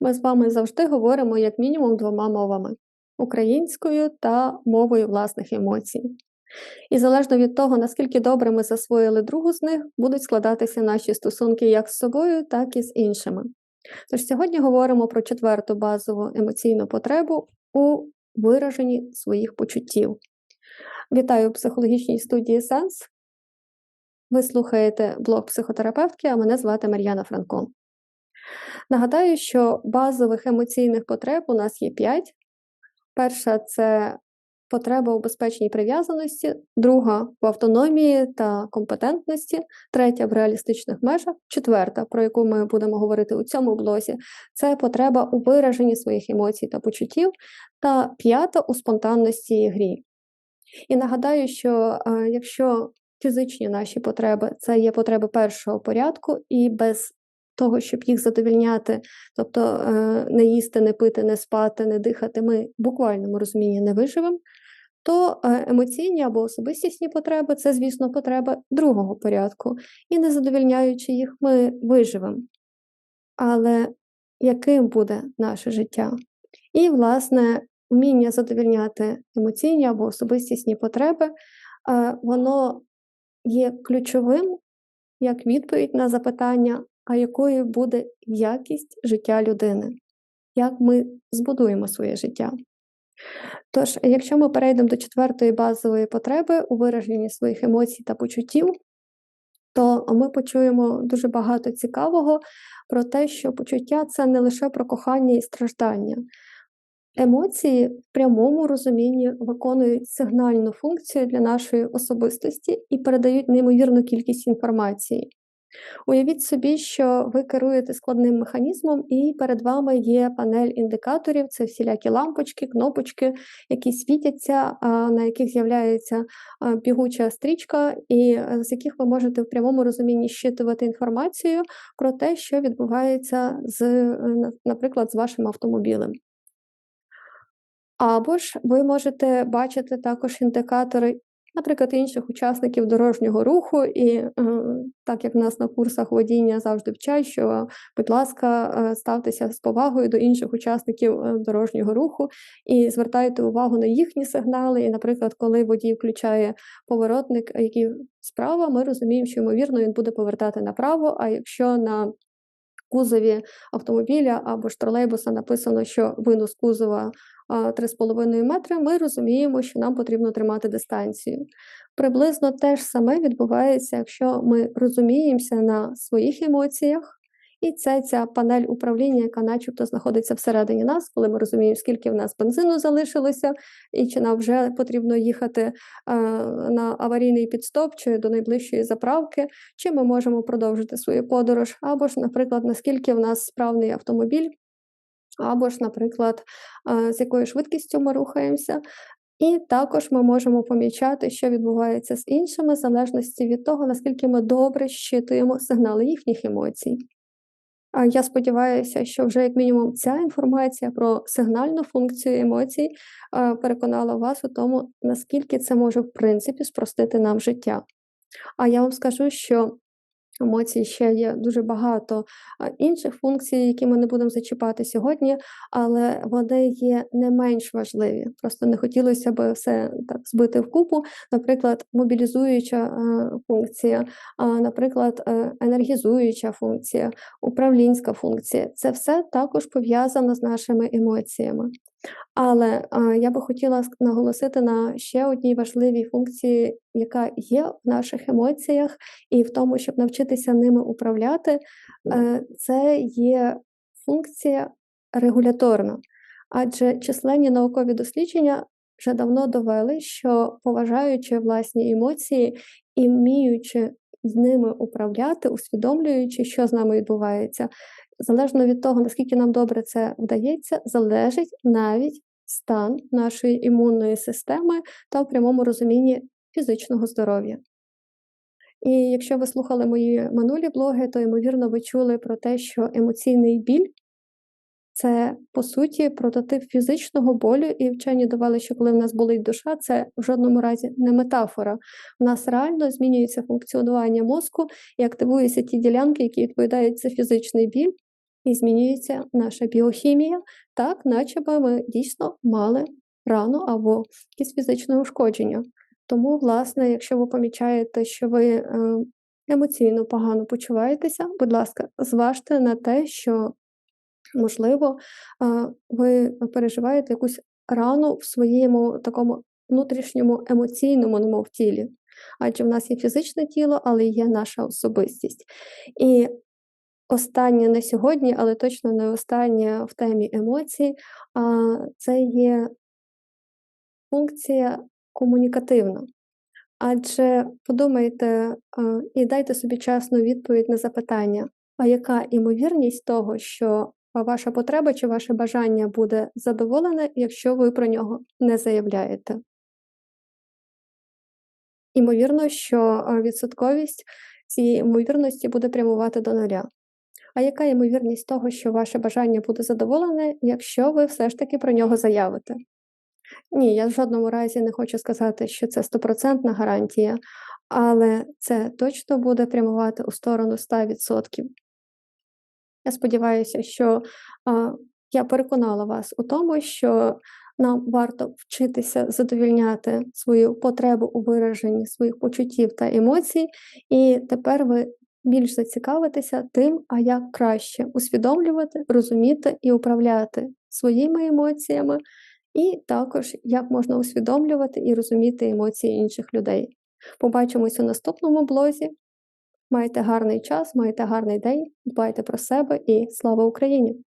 Ми з вами завжди говоримо як мінімум двома мовами українською та мовою власних емоцій. І залежно від того, наскільки добре ми засвоїли другу з них, будуть складатися наші стосунки як з собою, так і з іншими. Тож сьогодні говоримо про четверту базову емоційну потребу у вираженні своїх почуттів. Вітаю у психологічній студії Сенс. Ви слухаєте блог психотерапевтки, а мене звати Мар'яна Франко. Нагадаю, що базових емоційних потреб у нас є п'ять. Перша це потреба у безпечній прив'язаності, друга в автономії та компетентності, третя в реалістичних межах, четверта, про яку ми будемо говорити у цьому блозі, це потреба у вираженні своїх емоцій та почуттів, та п'ята у спонтанності і грі. І нагадаю, що е, якщо фізичні наші потреби це є потреби першого порядку, і без того, щоб їх задовільняти, тобто е, не їсти, не пити, не спати, не дихати, ми в буквальному розумінні не виживемо, то е, емоційні або особистісні потреби це, звісно, потреби другого порядку. І не задовільняючи їх, ми виживемо. Але яким буде наше життя? І, власне, вміння задовільняти емоційні або особистісні потреби, е, воно є ключовим як відповідь на запитання, а якою буде якість життя людини, як ми збудуємо своє життя. Тож, якщо ми перейдемо до четвертої базової потреби у вираженні своїх емоцій та почуттів, то ми почуємо дуже багато цікавого про те, що почуття це не лише про кохання і страждання. Емоції в прямому розумінні виконують сигнальну функцію для нашої особистості і передають неймовірну кількість інформації. Уявіть собі, що ви керуєте складним механізмом, і перед вами є панель індикаторів, це всілякі лампочки, кнопочки, які світяться, на яких з'являється бігуча стрічка, і е, з яких ви можете в прямому розумінні щитувати інформацію про те, що відбувається з, е, наприклад, з вашим автомобілем. Або ж ви можете бачити також індикатори наприклад, інших учасників дорожнього руху, і е, так як в нас на курсах водіння завжди вчать, що, будь ласка, е, ставтеся з повагою до інших учасників е, дорожнього руху і звертайте увагу на їхні сигнали. І, наприклад, коли водій включає поворотник, який справа, ми розуміємо, що ймовірно він буде повертати направо. А якщо на кузові автомобіля або ж тролейбуса написано, що винос кузова 3,5 метри, ми розуміємо, що нам потрібно тримати дистанцію. Приблизно те ж саме відбувається, якщо ми розуміємося на своїх емоціях. І це ця панель управління, яка начебто знаходиться всередині нас, коли ми розуміємо, скільки в нас бензину залишилося, і чи нам вже потрібно їхати е, на аварійний підстоп чи до найближчої заправки, чи ми можемо продовжити свою подорож, або ж, наприклад, наскільки в нас справний автомобіль, або ж, наприклад, е, з якою швидкістю ми рухаємося. І також ми можемо помічати, що відбувається з іншими, в залежності від того, наскільки ми добре щитуємо сигнали їхніх емоцій. Я сподіваюся, що вже як мінімум ця інформація про сигнальну функцію емоцій переконала вас у тому, наскільки це може в принципі спростити нам життя. А я вам скажу, що емоцій ще є дуже багато інших функцій, які ми не будемо зачіпати сьогодні, але вони є не менш важливі. Просто не хотілося б все так збити в купу. Наприклад, мобілізуюча е, функція, наприклад, е, енергізуюча функція, управлінська функція це все також пов'язано з нашими емоціями. Але а, я би хотіла наголосити на ще одній важливій функції, яка є в наших емоціях, і в тому, щоб навчитися ними управляти, е, це є функція регуляторна. Адже численні наукові дослідження вже давно довели, що поважаючи власні емоції і вміючи з ними управляти, усвідомлюючи, що з нами відбувається, залежно від того, наскільки нам добре це вдається, залежить навіть стан нашої імунної системи та в прямому розумінні фізичного здоров'я. І якщо ви слухали мої минулі блоги, то, ймовірно, ви чули про те, що емоційний біль це, по суті, прототип фізичного болю, і вчені довели, що коли в нас болить душа, це в жодному разі не метафора. У нас реально змінюється функціонування мозку і активуються ті ділянки, які відповідають за фізичний біль, і змінюється наша біохімія, так, наче би ми дійсно мали рану або якісь фізичне ушкодження. Тому, власне, якщо ви помічаєте, що ви е, емоційно погано почуваєтеся, будь ласка, зважте на те, що, можливо, е, ви переживаєте якусь рану в своєму такому внутрішньому емоційному, немов тілі. Адже в нас є фізичне тіло, але є наша особистість. І останнє не сьогодні, але точно не останнє в темі емоцій, а це є функція комунікативна. Адже подумайте і дайте собі чесну відповідь на запитання, а яка імовірність того, що ваша потреба чи ваше бажання буде задоволене, якщо ви про нього не заявляєте? Імовірно, що відсотковість цієї ймовірності буде прямувати до нуля. А яка ймовірність того, що ваше бажання буде задоволене, якщо ви все ж таки про нього заявите? Ні, я в жодному разі не хочу сказати, що це стопроцентна гарантія, але це точно буде прямувати у сторону 100%. Я сподіваюся, що а, я переконала вас у тому, що нам варто вчитися задовільняти свою потребу у вираженні своїх почуттів та емоцій, і тепер ви більш зацікавитися тим, а як краще усвідомлювати, розуміти і управляти своїми емоціями, і також як можна усвідомлювати і розуміти емоції інших людей. Побачимось у наступному блозі. Майте гарний час, майте гарний день, дбайте про себе і слава Україні!